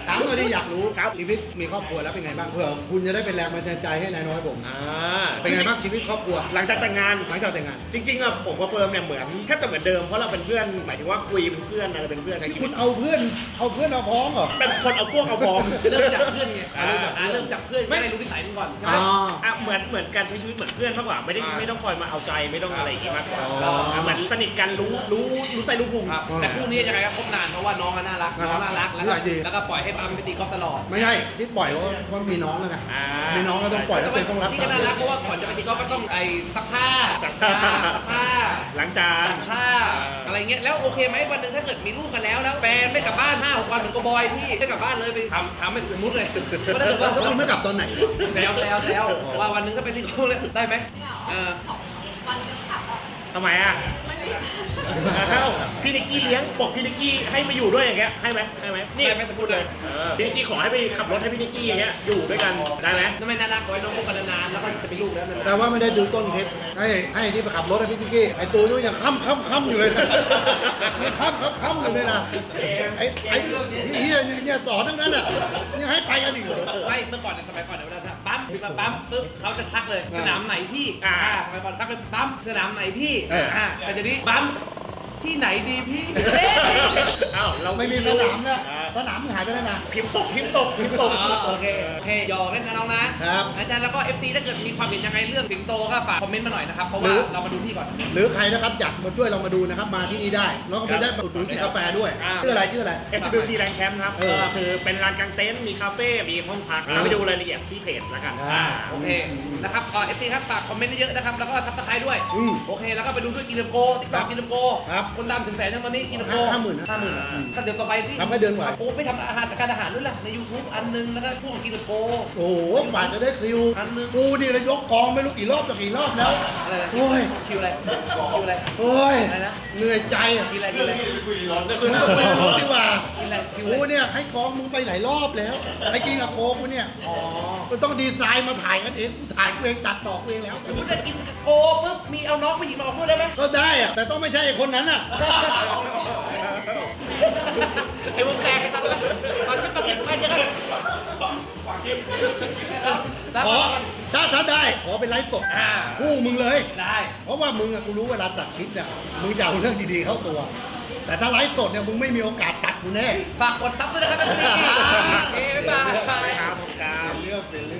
ถามหน่อยดิอยากรู้ครับชีวิตมีครอบครัวแล้วเป็นไงบ้างเผื่อคุณจะได้เป็นแรงบันดาลใจให้นายน้อยผมอ่าเป็นไงบ้างชีวิตครอบครัวหลังจากแต่งงาน หลังจากแต่งงานจริงๆอะผมกับเฟิร์มเนี่ยเหมือนแทบจะเหมือนเดิมเพราะเราเป็นเพื่อนหมายถึงว่าคุยเป็นเพื่อนอะไรเป็นเพื่อนใช้ชีคุวิณตเอาเพื่อนเอาเพื่อนเอาพ้องเหรอ เป็นคนเอาพวกเอาพองเริ่มจากเพื่อนไงอ่า อ่าเริ่มจากเพื่อนไม่ ไม่ได้รู้นิสัยมึงก่อนใช่ไหม อ่า อะเหมือนเหมือนการใช้ชีวิตเหมือนเพื่อนมากกว่าไม่ได้อ่า ไม่ต้องคอยมาเอาใจไม่ต้องอะไรอย่างงี้มากกว่าอ๋ออะเหมือนสนิทกันรู้รู้รู้ใจรู้พุงครับแต่คู่นี้ยังไงก็คบนานเพราะว่าน้องก็น่ารักน่าน้รัอกงน่ารักแล้วผู้ก็ใหญ่ดี แล้วก็ปล่อยให้ปั๊มไปตีกอล์ฟตลอดไม่ใช่ที่ปล่อยเพราะว่าว่ามีน้องแล้วไงอ่ามีน้องก็ต้องปล่อยแล้วเป็นต้องรับที่ก็น่ารักเพราะว่าก่อนจะไปตีกอล์ฟก็ต้องไอ้ซักผ้าซักผ้า ซักผ้าล้างจาน ซักผ้าอะไรเงี้ยแล้วโอเคไหมวันหนึ่งถ้าเกิดมีลูกกันแล้วแล้วแฟนไม่กลับบ้านห้าหกวันเหมือนกับบอยที่ไม่กลับบ้านเลยไปทำทำเป็นสมมติเลยก็ถ้าเกิดว่า แล้วคุณไม่กลับตอนไหนแซวแซวแซวว่าวันหนึ่งถ้าไปตีกอล์ฟเลยได้ไหมเออ ทำไมอ่ะเ อ้าพี่นิกกี้เลี้ยงบอกพี่นิกกี้ให้มาอยู่ด้วยอย่างเงี้ยให้ไหมให้ไหมนี่ได้ไหมจะพูดเลยเออพี่นิกกี้ขอให้ไปขับรถให้พี่นิกกี้อย่างเงี้ยอยู่ด้วยกันได้ไหมทำไมน่ารักขอให้น้องคบกันนานๆแล้วก็จะมีลูกแล้วนานๆแต่ว่าไม่ได้ดูต้นเพชรให้ให้ที่ไปขับรถให้พี่ติ๊กกี้ไอ้ตัวนู้นยังค้ำค้ำค้ำอยู่เลยนะยังค้ำค้ำค้ำอยู่เลยนะไอ้ไอ้ที่เฮียเนี่ยเนี่ยสอนทั้งนั้นอะยังให้ไปกันอีกเหรอ ไม่เมื่อก่อนเนี่ยสมัยก่อนเนี่ยเวลาปั๊มมาปั๊มปุ๊บเขาจะทักเลย สนามไหนพี่อ่าสมัยก่อนทักเลยปั๊มสนามไหนพี่เอออ่ อ่าแต่เดี๋ยวนี้ปั๊มที่ไหนดีพี่เอ้าเราไม่มีสนามนะ อ่า สนามมึงหายไปแล้วนะ พิมพ์ตกพิมพ์ตกพิมพ์ตกโอเค โอเคหยอกเล่นนะน้องนะครับอาจารย์แล้วก็ FT ถ้าเกิดมีความเห็นยังไงเรื่องสิงโตก็ฝากคอมเมนต์มาหน่อยนะครับ เพราะหรืว่าอเรามาดูที่ก่อน หรือใครนะครับอยากมาช่วยเรามาดูนะครับมาที่นี่ได้ แล้วก็ไปได้อุดหนุนกินกาแฟด้วยอ่า ชื่ออะไรชื่ออะไร FWT Land Camp ครับเออ ก็คือเป็นลานกางเต็นท์มีคาเฟ่ มีห้องพักเออเข้าไปดูรายละเอียดที่เพจแล้วกัน อ่า โอเค นะครับเอ่อ FT ครับฝากคอมเมนต์เยอะๆนะครับ แล้วก็ทักทายด้วย อืมโอเค แล้วก็ไปดูด้วยกินโกติ๊กต็อกกินโกครับ คนดำถึงแสนยังตอนนี้กินโกห้าหมื่นนะห้าหมื่น ก็เดี๋ยวต่อไปที่ ทำให้เดือนไหวโอ้ไม่ทำอาหารการอาหารด้วยล่ะใน YouTube อันนึงแล้วก็พวกกินโก โอ้โหกว่าจะได้คิวอันนึง กูนี่เลยยกกองไม่รู้กี่รอบต่อกี่รอบแล้ว อะไรนะโอ้ย คิวอะไรคิวอะไร โอ้ย อะไรนะ เหนื่อยใจอะกินอะไรกินอะไรมึงต้องไปรถดีกว่ากินอะไรคิวกูอะไรเนี่ยให้กองมึงไปหลายรอบแล้วไอ้กินกับโกกูเนี่ย อ๋อมันต้องดีไซน์มาถ่ายกันเอง กูถ่ายกูเองตัดต่อกูเองแล้วสมมติจะกินโกปุ๊บมีเอาน้องผู้หญิงมาออกด้วยได้ไหมก็ได้อะแต่ต้องไม่ใช่ไอ้คนนั้นอะไอ้วงแตก masih pakai bukannya kan ขอถ้าถ้าได้ขอเป็นไลฟ์สดคู่มึงเลย ได้เพราะว่ามึงอะกูรู้เวลาตัดคลิปเนี่ยมึงจะเอาเรื่องดีๆเข้าตัว แต่ถ้าไลฟ์สดเนี่ยมึงไม่มีโอกาสตัดกูแน่ฝากกดซับด้วยนะครับเป็นที่โอเคบ๊ายบาย เป็นเรื่องเป็นเรื่อง